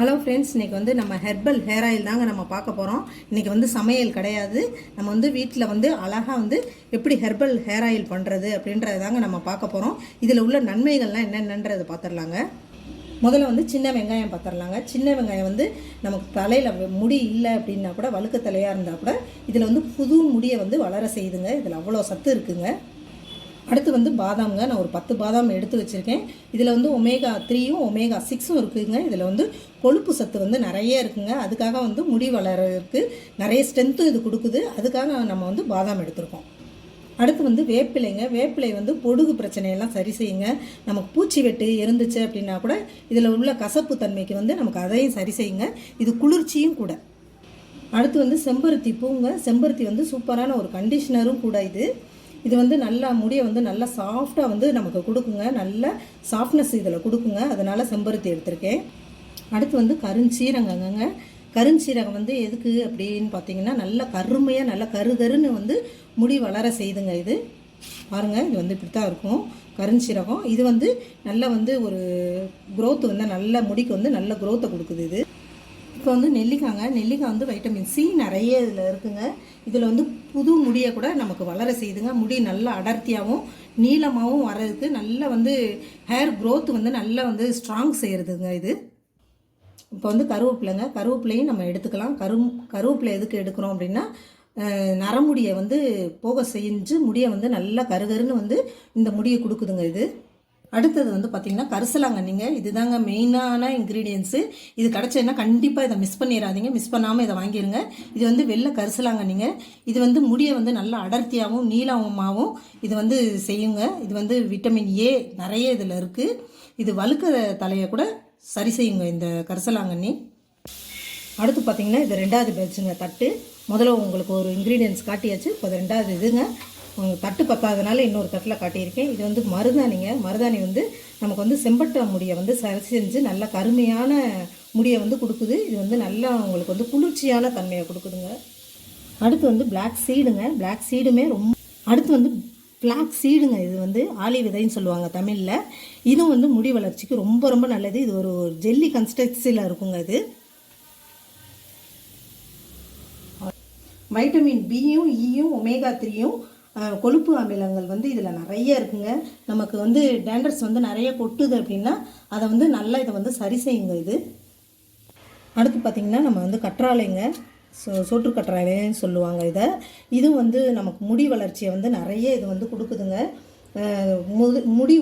Hello friends இன்றைக்கி வந்து நம்ம ஹெர்பல் ஹேர் ஆயில் தாங்க நம்ம பார்க்க போகிறோம் இன்றைக்கி வந்து சமையல் கிடையாது. நம்ம வந்து வீட்டில் வந்து அழகாக வந்து எப்படி ஹெர்பல் ஹேர் ஆயில் பண்ணுறது அப்படின்றது தாங்க நம்ம பார்க்க போகிறோம் இதில் உள்ள நன்மைகள்லாம் என்னென்னன்றதை பார்த்துடலாங்க. முதல்ல வந்து சின்ன வெங்காயம் பார்த்துடலாங்க. சின்ன வெங்காயம் வந்து நமக்கு தலையில் முடி இல்லை அப்படின்னா கூட வழுக்க தலையாக இருந்தால் கூட இதில் வந்து புது முடியை வந்து வளர செய்யுதுங்க. இதில் அவ்வளோ சத்து இருக்குங்க. அடுத்து வந்து பாதாம்ங்க. நான் ஒரு பத்து பாதாம் எடுத்து வச்சுருக்கேன். இதில் வந்து ஒமேகா த்ரீயும் ஒமேகா சிக்ஸும் இருக்குதுங்க இதில் வந்து கொழுப்பு சத்து வந்து நிறைய இருக்குங்க. அதுக்காக வந்து முடி வளர்கிறதுக்கு நிறைய ஸ்ட்ரென்த்தும் இது கொடுக்குது. அதுக்காக நம்ம வந்து பாதாம் எடுத்திருக்கோம். அடுத்து வந்து வேப்பிலைங்க. வேப்பிலை வந்து பொடுகு பிரச்சனையெல்லாம் சரி செய்யுங்க. நமக்கு பூச்சி வெட்டு இருந்துச்சு அப்படின்னா கூட இதில் உள்ள கசப்பு தன்மைக்கு வந்து நமக்கு அதையும் சரி செய்யுங்க. இது குளிர்ச்சியும் கூட. அடுத்து வந்து செம்பருத்தி பூங்க. செம்பருத்தி வந்து சூப்பரான ஒரு கண்டிஷனரும் கூட இது. இது வந்து நல்லா முடியை வந்து நல்லா சாஃப்டாக வந்து நமக்கு கொடுக்குங்க. நல்ல சாஃப்ட்னஸ் இதில் கொடுக்குங்க. அதனால் செம்பருத்தி எடுத்திருக்கேன். அடுத்து வந்து கருஞ்சீரகங்க கருஞ்சீரகம் வந்து எதுக்கு அப்படின்னு பார்த்தீங்கன்னா நல்லா கருமையாக நல்லா கருகருன்னு வந்து முடி வளர செய்துங்க இது. பாருங்கள் இது வந்து இப்படி தான் இருக்கும். கருஞ்சீரகம். இது வந்து நல்லா வந்து ஒரு growth வந்து நல்ல முடிக்கு வந்து நல்ல குரோத்தை கொடுக்குது இது. இப்போ வந்து நெல்லிக்காங்க. நெல்லிக்காய் வந்து வைட்டமின் சி நிறைய இதில் இருக்குங்க. இதில் வந்து புது முடியை கூட நமக்கு வளர செய்யுதுங்க. முடி நல்லா அடர்த்தியாகவும் நீளமாகவும் வர்றதுக்கு நல்லா வந்து ஹேர் க்ரோத் வந்து நல்லா வந்து ஸ்ட்ராங் செய்கிறதுங்க இது. இப்போ வந்து கருவேப்பிலைங்க. கருவேப்பிலையும் நம்ம எடுத்துக்கலாம். கரு கருவேப்பிலை எதுக்கு எடுக்கிறோம் அப்படின்னா நரமுடியை வந்து போக செஞ்சு முடியை வந்து நல்லா கருகருன்னு வந்து இந்த முடியை கொடுக்குதுங்க இது. அடுத்தது வந்து பார்த்திங்கன்னா கரிசலாங்கண்ணிங்க இதுதாங்க மெயினான இன்க்ரீடியன்ஸு இது கிடச்சதுன்னா கண்டிப்பாக இதை மிஸ் பண்ணிடாதீங்க மிஸ் பண்ணாமல் இதை வாங்கிடுங்க இது வந்து வெள்ளை கரிசலாங்கண்ணிங்க இது வந்து முடியை வந்து நல்லா அடர்த்தியாகவும் நீளமாகவும் இது வந்து செய்யுங்க. இது வந்து விட்டமின் ஏ நிறைய இதில் இருக்குது இது வழுக்கிற தலையை கூட சரி செய்யுங்க இந்த கரிசலாங்கண்ணி அடுத்து பார்த்தீங்கன்னா இது ரெண்டாவது பேட்சுங்க தட்டு. முதல்ல உங்களுக்கு ஒரு இன்க்ரீடியன்ஸ் காட்டியாச்சு. இப்போ ரெண்டாவது இதுங்க. தட்டு பத்தாதனால இன்னொரு தட்டில் காட்டியிருக்கேன். இது வந்து மருதாணிங்க. மருதாணி வந்து நமக்கு வந்து செம்பட்ட முடியை வந்து சரி செஞ்சு நல்ல கருமையான முடியை வந்து கொடுக்குது. இது வந்து நல்லா உங்களுக்கு வந்து குளிர்ச்சியான தன்மையை கொடுக்குதுங்க. அடுத்து வந்து பிளாக் சீடுங்க பிளாக் சீடுமே ரொம்ப அடுத்து வந்து பிளாக் சீடுங்க இது வந்து ஆலி விதைன்னு சொல்லுவாங்க தமிழில். இதுவும் வந்து முடி வளர்ச்சிக்கு ரொம்ப ரொம்ப நல்லது. இது ஒரு ஜெல்லி கன்சிஸ்டன்சியில் இருக்குங்க இது. வைட்டமின் பியும் இயும் ஒமேகா த்ரீயும் கொழுப்பு அமிலங்கள் வந்து இதில் நிறைய இருக்குங்க. நமக்கு வந்து டேண்டர்ஸ் வந்து நிறைய கொட்டுது அப்படின்னா அதை வந்து நல்லா இதை வந்து சரி செய்யுங்க இது. அடுத்து பார்த்திங்கன்னா நம்ம வந்து கற்றாழைங்க. சோ சோற்று கற்றாழைன்னு சொல்லுவாங்க இதை. இதுவும் வந்து நமக்கு முடி வளர்ச்சியை வந்து நிறைய இது வந்து கொடுக்குதுங்க. முது முடி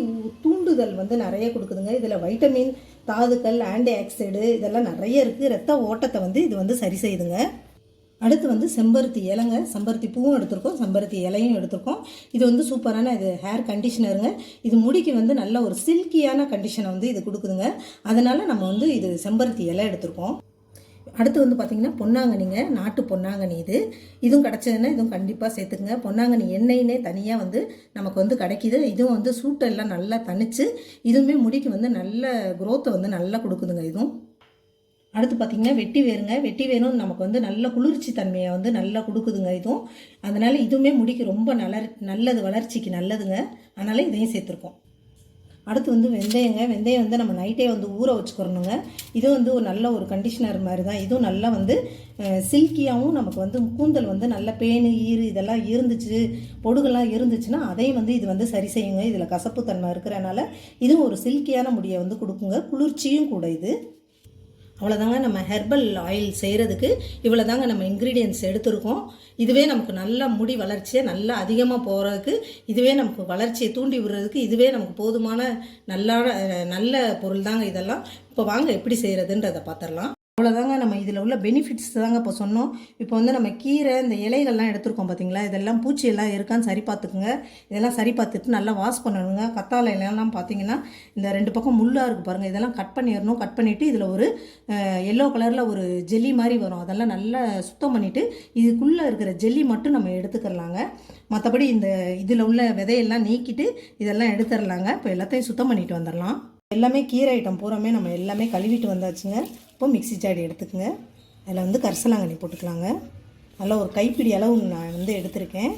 தூண்டுதல் வந்து நிறைய கொடுக்குதுங்க. இதில் வைட்டமின் தாதுக்கள் ஆன்டி ஆக்சைடு இதெல்லாம் நிறைய இருக்குது ரத்த ஓட்டத்தை வந்து இது வந்து சரி செய்யுதுங்க. அடுத்து வந்து செம்பருத்தி இலைங்க. செம்பருத்தி பூவும் எடுத்திருக்கோம். செம்பருத்தி இலையும் எடுத்திருக்கோம். இது வந்து சூப்பரான இது ஹேர் கண்டிஷனருங்க இது முடிக்கு வந்து நல்ல ஒரு சில்கியான கண்டிஷனை வந்து இது கொடுக்குதுங்க. அதனால் நம்ம வந்து இது செம்பருத்தி இலை எடுத்திருக்கோம். அடுத்து வந்து பார்த்திங்கன்னா பொன்னாங்கண்ணிங்க. நாட்டு பொன்னாங்கண்ணி இது. இதுவும் கிடச்சதுன்னா இதுவும் கண்டிப்பாக சேர்த்துக்குங்க. பொன்னாங்கண்ணி எண்ணெயினே தனியாக வந்து நமக்கு வந்து கிடைக்கிது. இதுவும் வந்து சூட்டெல்லாம் நல்லா தணித்து இதுவுமே முடிக்கு வந்து நல்ல குரோத்தை வந்து நல்லா கொடுக்குதுங்க. இதுவும் அடுத்து பார்த்திங்கன்னா வெட்டி வேருங்க. வெட்டி வேரும் நமக்கு வந்து நல்ல குளிர்ச்சி தன்மையை வந்து நல்லா கொடுக்குதுங்க இதுவும். அதனால் இதுவுமே முடிக்கு ரொம்ப நல்ல நல்லது வளர்ச்சிக்கு நல்லதுங்க. அதனால் இதையும் சேர்த்துருக்கோம். அடுத்து வந்து வெந்தயங்க. வெந்தயம் வந்து நம்ம நைட்டே வந்து ஊற வச்சுக்கிறணுங்க. இது வந்து ஒரு நல்ல ஒரு கண்டிஷனர் மாதிரி தான் இதுவும் நல்லா வந்து சில்கியாகவும் நமக்கு வந்து கூந்தல் வந்து நல்ல பேனு ஈறு இதெல்லாம் இருந்துச்சு பொடுகெல்லாம் இருந்துச்சுன்னா அதையும் வந்து இது வந்து சரி செய்யுங்க. இதில் கசப்புத்தன்மை இருக்கிறனால இதுவும் ஒரு சில்கியான முடியை வந்து கொடுக்குங்க. குளிர்ச்சியும் கூட இது. அவ்வளோதாங்க நம்ம ஹெர்பல் ஆயில் செய்கிறதுக்கு இவ்வளோ தாங்க நம்ம இன்க்ரீடியன்ஸ் எடுத்திருக்கோம். இதுவே நமக்கு நல்ல முடி வளர்ச்சியை நல்லா அதிகமாக போகிறதுக்கு இதுவே நமக்கு வளர்ச்சியை தூண்டி விடுறதுக்கு இதுவே நமக்கு போதுமான நல்லா நல்ல பொருள் தாங்க இதெல்லாம். இப்போ வாங்க எப்படி செய்கிறதுன்றதை பார்த்துடலாம் அவ்வளோதாங்க நம்ம இதில் உள்ள பெனிஃபிட்ஸ் தாங்க இப்போ சொன்னோம். இப்போ வந்து நம்ம கீரை இந்த இலைகள்லாம் எடுத்துருக்கோம் பார்த்தீங்களா இதெல்லாம் பூச்சி எல்லாம் இருக்கான்னு சரி பார்த்துக்குங்க இதெல்லாம் சரி பார்த்துட்டு நல்லா வாஷ் பண்ணணுங்க. கத்தாழை இலையெல்லாம் பார்த்தீங்கன்னா இந்த ரெண்டு பக்கம் முள்ளாக இருக்குது பாருங்கள் இதெல்லாம் கட் பண்ணிடணும் கட் பண்ணிவிட்டு இதில் ஒரு எல்லோ கலரில் ஒரு ஜெல்லி மாதிரி வரும். அதெல்லாம் நல்லா சுத்தம் பண்ணிவிட்டு இதுக்குள்ளே இருக்கிற ஜெல்லி மட்டும் நம்ம எடுத்துக்கிறலாங்க. மற்றபடி இந்த இதில் உள்ள விதையெல்லாம் நீக்கிட்டு இதெல்லாம் எடுத்துடலாங்க இப்போ எல்லாத்தையும் சுத்தம் பண்ணிட்டு வந்துடலாம் எல்லாமே கீரை ஐட்டம் பூராமே நம்ம எல்லாமே கழுவிட்டு வந்தாச்சுங்க. இப்போ மிக்ஸி ஜாடி எடுத்துக்கோங்க. அதில் வந்து கரிசலாங்கண்ணி போட்டுக்கலாங்க. நல்லா ஒரு கைப்பிடி அளவு நான் வந்து எடுத்திருக்கேன்.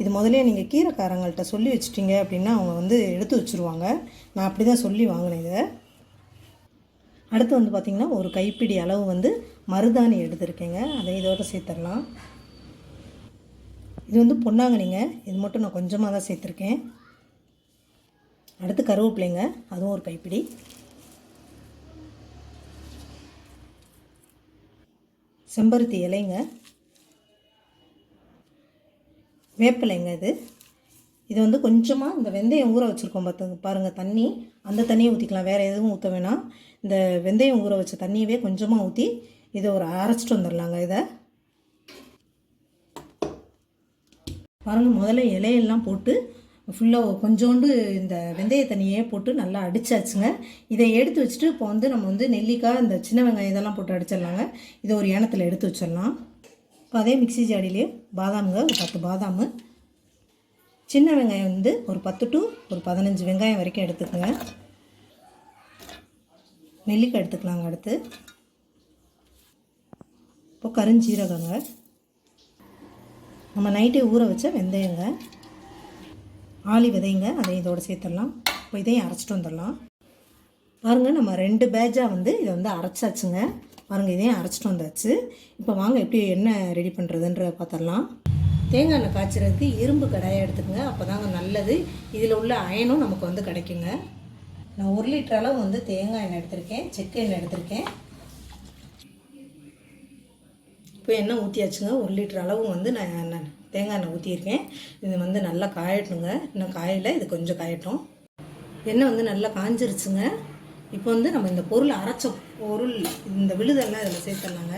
இது முதல்ல நீங்கள் கீரைக்காரங்கள்ட்ட சொல்லி வச்சுட்டீங்க அப்படின்னா அவங்க வந்து எடுத்து வச்சுருவாங்க. நான் அப்படி தான் சொல்லி வாங்கினேன் இதை. அடுத்து வந்து பார்த்திங்கன்னா ஒரு கைப்பிடி அளவு வந்து மருதாணி எடுத்திருக்கேங்க. அதை இதோட சேர்த்துடலாம். இது வந்து பொன்னாங்கனிங்க இது மட்டும் நான் கொஞ்சமாக தான் சேர்த்துருக்கேன். அடுத்து கருவேப்பிலைங்க. அதுவும் ஒரு கைப்பிடி. செம்பருத்தி இலைங்க. வேப்பிலைங்க இது. இது வந்து கொஞ்சமாக இந்த வெந்தயம் ஊற வச்சுருக்கோம் பார்த்து பாருங்கள் தண்ணி. அந்த தண்ணியை ஊற்றிக்கலாம் வேறு எதுவும் ஊற்ற வேணாம். இந்த வெந்தயம் ஊற வச்ச தண்ணியவே கொஞ்சமாக ஊற்றி இதை ஒரு அரைச்சிட்டு வந்துடலாங்க இதை. பாருங்கள் முதல்ல இலையெல்லாம் போட்டு ஃபுல்லாக கொஞ்சோண்டு இந்த வெந்தய தண்ணியே போட்டு நல்லா அடிச்சாச்சுங்க. இதை எடுத்து வச்சுட்டு இப்போ வந்து நம்ம வந்து நெல்லிக்காய் இந்த சின்ன வெங்காயம் இதெல்லாம் போட்டு அடிச்சிடலாங்க. இதை ஒரு ஏனத்தில் எடுத்து வச்சிடலாம். இப்போ அதே மிக்சி ஜாடிலேயே பாதாமுங்க ஒரு பத்து பாதாம். சின்ன வெங்காயம் வந்து ஒரு பத்து டு ஒரு பதினஞ்சு வெங்காயம் வரைக்கும் எடுத்துக்கோங்க. நெல்லிக்காய் எடுத்துக்கலாங்க அடுத்து. இப்போ கருஞ்சீரகங்க. நம்ம நைட்டே ஊற வச்ச வெந்தயங்க. ஆளி விதைங்க அதை இதோட சேர்த்துடலாம். இப்போ இதையும் அரைச்சிட்டு வந்துடலாம். பாருங்கள் நம்ம ரெண்டு பேட்சாக வந்து இதை வந்து அரைச்சாச்சுங்க. பாருங்கள் இதையும் அரைச்சிட்டு வந்தாச்சு. இப்போ வாங்க எப்படி என்ன ரெடி பண்ணுறதுன்ற பார்த்துடலாம். தேங்காய் எண்ணெய் காய்ச்சறதுக்கு இரும்பு கடாயை எடுத்துக்கோங்க. அப்போ தாங்க நல்லது. இதில் உள்ள அயனும் நமக்கு வந்து கிடைக்குங்க. நான் ஒரு லிட்டர் அளவு வந்து தேங்காய் எண்ணெய் எடுத்திருக்கேன். செக்கு எண்ணெய் எடுத்திருக்கேன். இப்போ எண்ணெய் ஊற்றியாச்சுங்க ஒரு லிட்டர் அளவு வந்து நான் நான் தேங்காய் எண்ணெய் ஊற்றியிருக்கேன் இது வந்து நல்லா காயட்டுங்க. இன்னும் காயலை இது கொஞ்சம் காயட்டும். எண்ணெய் வந்து நல்லா காஞ்சிருச்சுங்க. இப்போ வந்து நம்ம இந்த பொருள் அரைச்ச பொருள் இந்த விழுதெல்லாம் இதில் சேர்த்துடலாங்க.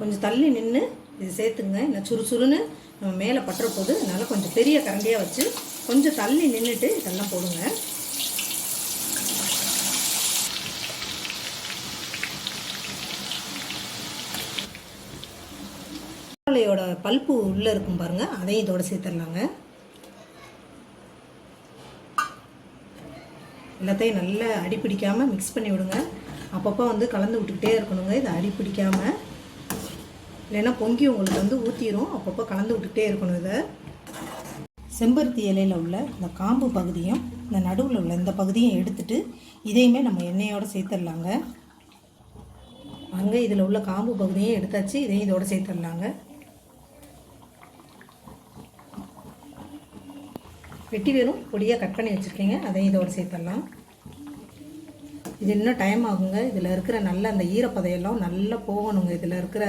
கொஞ்சம் தள்ளி நின்று இது சேர்த்துங்க. இன்னும் சுறுசுறுன்னு நம்ம மேலே பட்டுற போது அதனால் கொஞ்சம் பெரிய கரண்டியாக வச்சு கொஞ்சம் தள்ளி நின்றுட்டு இதெல்லாம் போடுங்க. வாழையோட பல்ப்பு உள்ளே இருக்கும் பாருங்கள் அதையும் இதோட சேர்த்துடலாங்க. எல்லாத்தையும் நல்லா அடி பிடிக்காமல் மிக்ஸ் பண்ணி விடுங்க. அப்பப்போ வந்து கலந்து விட்டுக்கிட்டே இருக்கணுங்க. இதை அடி பிடிக்காமல் இல்லைன்னா பொங்கி உங்களுக்கு வந்து ஊற்றிடும் அப்பப்போ கலந்து விட்டுக்கிட்டே இருக்கணும் இதை. செம்பருத்தி இலையில் உள்ள இந்த காம்பு பகுதியும் இந்த நடுவில் உள்ள இந்த பகுதியும் எடுத்துட்டு இதையுமே நம்ம எண்ணெயோடு சேர்த்துடலாங்க. அங்கே இதில் உள்ள காம்பு பகுதியும் எடுத்தாச்சு. இதையும் இதோடு சேர்த்துடலாங்க. வெட்டி வெறும் பொடியாக கட் பண்ணி வச்சுருக்கீங்க. அதையும் இதோடு சேர்த்துடலாம். இது இன்னும் டைம் ஆகுங்க. இதில் இருக்கிற நல்ல அந்த ஈரப்பதையெல்லாம் நல்லா போகணுங்க. இதில் இருக்கிற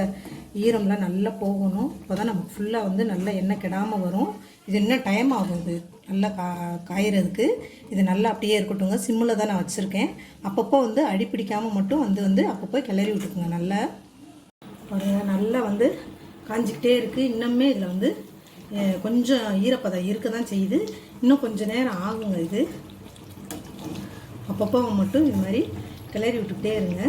ஈரம்லாம் நல்லா போகணும். அப்போ தான் நமக்கு ஃபுல்லாக வந்து நல்லா எண்ணெய் கெடாமல் வரும். இது இன்னும் டைம் ஆகும் இது நல்லா கா காயறதுக்கு. இது நல்லா அப்படியே இருக்கட்டுங்க சிம்மில் தான் நான் வச்சுருக்கேன். அப்பப்போ வந்து அடி பிடிக்காமல் மட்டும் வந்து வந்து அப்பப்போ கிளறி விட்டுக்குங்க. நல்லா நல்லா வந்து காஞ்சிக்கிட்டே இருக்குது இன்னுமே இதில் வந்து கொஞ்சம் ஈரப்பதம் இருக்க தான் செய்யுது. இன்னும் கொஞ்சம் நேரம் ஆகுங்க இது. அப்பப்போ மட்டும் இது மாதிரி கிளறி விட்டுக்கிட்டே இருங்க.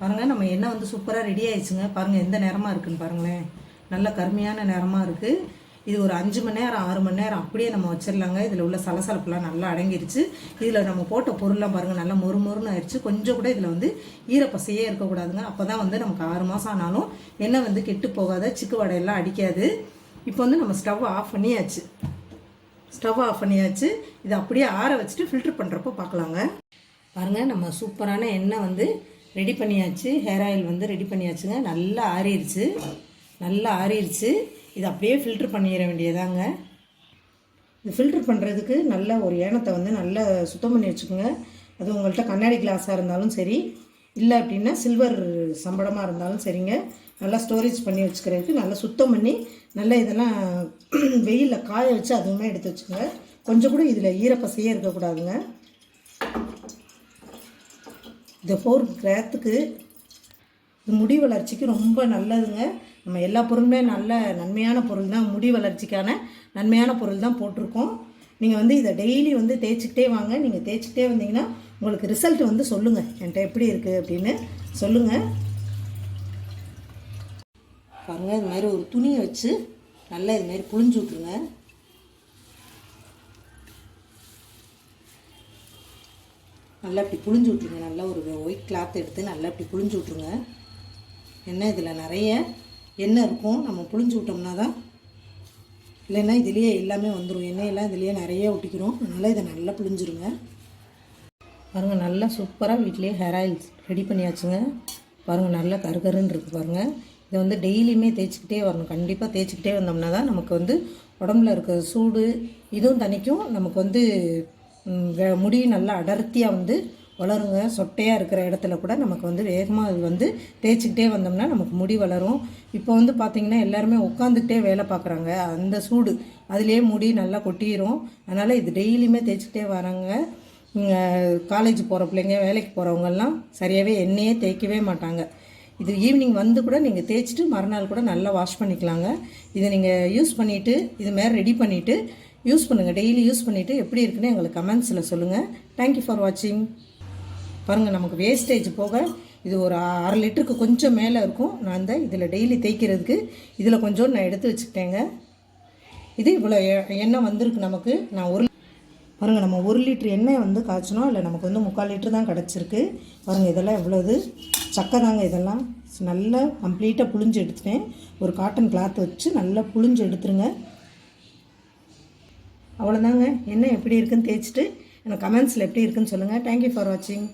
பாருங்கள் நம்ம எண்ணெய் வந்து சூப்பராக ரெடி ஆயிடுச்சுங்க. பாருங்கள் எந்த நேரமாக இருக்குன்னு பாருங்களேன். நல்ல கருமையான நேரமாக இருக்குது இது ஒரு அஞ்சு மணி நேரம் ஆறு மணி நேரம் அப்படியே நம்ம வச்சிடலாங்க. இதில் உள்ள சலசலப்புலாம் நல்லா அடங்கிருச்சு. இதில் நம்ம போட்ட பொருள்லாம் பாருங்கள் நல்லா மொறு மொறுன்னு ஆயிடுச்சு கொஞ்சம் கூட இதில் வந்து ஈரப்பசையே இருக்கக்கூடாதுங்க. அப்போ தான் வந்து நமக்கு ஆறு மாதம் ஆனாலும் எண்ணெய் வந்து கெட்டு போகாத சிக்கு வடையெல்லாம் அடிக்காது. இப்போ வந்து நம்ம ஸ்டவ் ஆஃப் பண்ணியாச்சு. ஸ்டவ் ஆஃப் பண்ணியாச்சு. இதை அப்படியே ஆற வச்சுட்டு ஃபில்டர் பண்ணுறப்போ பார்க்கலாங்க. பாருங்கள் நம்ம சூப்பரான எண்ணெய் வந்து ரெடி பண்ணியாச்சு. ஹேர் ஆயில் வந்து ரெடி பண்ணியாச்சுங்க. நல்லா ஆறிடுச்சு நல்லா ஆறிடுச்சு இதை அப்படியே ஃபில்ட்ரு பண்ணிட வேண்டியதாங்க. இது ஃபில்ட்ரு பண்ணுறதுக்கு நல்ல ஒரு ஏனத்தை வந்து நல்லா சுத்தம் பண்ணி வச்சுக்கோங்க. அது உங்கள்கிட்ட கண்ணாடி கிளாஸாக இருந்தாலும் சரி இல்லை அப்படின்னா சில்வர் சம்பளமாக இருந்தாலும் சரிங்க. நல்லா ஸ்டோரேஜ் பண்ணி வச்சுக்கிறதுக்கு நல்லா சுத்தம் பண்ணி நல்லா இதெல்லாம் வெயிலில் காய வச்சு அதுவுமே எடுத்து வச்சுக்கோங்க. கொஞ்சம் கூட இதில் ஈரப்பசையே இருக்கக்கூடாதுங்க. இந்த ஃபோர் கிராத்துக்கு இது முடி வளர்ச்சிக்கு ரொம்ப நல்லதுங்க. நம்ம எல்லா பொருளுமே நல்ல நன்மையான பொருள் தான் முடி வளர்ச்சிக்கான நன்மையான பொருள் தான் போட்டிருக்கோம். நீங்கள் வந்து இதை டெய்லி வந்து தேய்ச்சிக்கிட்டே வாங்க. நீங்கள் தேய்ச்சிக்கிட்டே வந்தீங்கன்னா உங்களுக்கு ரிசல்ட் வந்து சொல்லுங்கள் என்கிட்ட எப்படி இருக்குது அப்படின்னு சொல்லுங்கள் பாருங்கள் இது மாதிரி ஒரு துணியை வச்சு நல்லா இது மாதிரி புழிஞ்சு விட்ருங்க நல்லா இப்படி புழிஞ்சு விட்ருங்க நல்லா ஒரு ஒயிட் கிளாத் எடுத்து நல்லா இப்படி புழிஞ்சு விட்ருங்க என்ன இதில் நிறைய எண்ணெய் இருக்கும்? நம்ம புளிஞ்சு விட்டோம்னா தான் இல்லைன்னா இதுலேயே எல்லாமே வந்துடும் எண்ணெயெல்லாம் இதுலேயே நிறைய ஒட்டிக்கிறோம். அதனால் இதை நல்லா புளிஞ்சிருங்க பாருங்கள் நல்லா சூப்பராக வீட்லேயே ஹேர் ஆயில்ஸ் ரெடி பண்ணியாச்சுங்க. பாருங்கள் நல்லா கருகருன்னு இருக்குது பாருங்கள் இதை வந்து டெய்லியுமே தேய்ச்சிக்கிட்டே வரணும். கண்டிப்பாக தேய்ச்சிக்கிட்டே வந்தோம்னா தான் நமக்கு வந்து உடம்புல இருக்கிற சூடு இதுவும் தணிக்கும். நமக்கு வந்து ம், முடி நல்லா அடர்த்தியாக வந்து வளருங்க. சொட்டையாக இருக்கிற இடத்துல கூட நமக்கு வந்து வேகமாக அது வந்து தேய்ச்சிக்கிட்டே வந்தோம்னா நமக்கு முடி வளரும். இப்போ வந்து பார்த்திங்கன்னா எல்லாருமே உட்காந்துக்கிட்டே வேலை பார்க்குறாங்க அந்த சூடு. அதுலேயே முடி நல்லா கொட்டிரும். அதனால் இது டெய்லியுமே தேய்ச்சிக்கிட்டே வராங்க. காலேஜ் போகிற பிள்ளைங்க வேலைக்கு போகிறவங்கெல்லாம் சரியாகவே எண்ணெயே தேய்க்கவே மாட்டாங்க. இது ஈவினிங் வந்து கூட நீங்கள் தேய்ச்சிட்டு மறுநாள் கூட நல்லா வாஷ் பண்ணிக்கலாங்க. இதை நீங்கள் யூஸ் பண்ணிவிட்டு இது மாரி ரெடி பண்ணிவிட்டு யூஸ் பண்ணுங்கள் டெய்லி யூஸ் பண்ணிவிட்டு எப்படி இருக்குன்னு எங்களுக்கு கமெண்ட்ஸில் சொல்லுங்கள் தேங்க்யூ ஃபார் வாட்சிங் பாருங்கள் நமக்கு வேஸ்டேஜ் போக இது ஒரு அரை லிட்டருக்கு கொஞ்சம் மேலே இருக்கும். நான் இந்த இதில் டெய்லி தேய்க்கிறதுக்கு இதில் கொஞ்சம் நான் எடுத்து வச்சுக்கிட்டேங்க. இது இவ்வளோ எ- எண்ணெய் வந்திருக்கு நமக்கு. நான் ஒரு பாருங்கள் நம்ம ஒரு லிட்டர் எண்ணெய் வந்து காய்ச்சினோம். இல்லை நமக்கு வந்து முக்கால் லிட்டர் தான் கிடச்சிருக்கு. பாருங்கள் இதெல்லாம் எவ்வளோது சக்கை தாங்க இதெல்லாம். நல்லா கம்ப்ளீட்டாக புழிஞ்சு எடுத்துட்டேன். ஒரு காட்டன் கிளாத் வச்சு நல்லா புழிஞ்சு எடுத்துருங்க. அவ்வளோதாங்க எண்ணெய் எப்படி இருக்குன்னு தேய்ச்சிட்டு எனக்கு கமெண்ட்ஸில் எப்படி இருக்குன்னு சொல்லுங்கள் தேங்க்யூ ஃபார் வாட்சிங்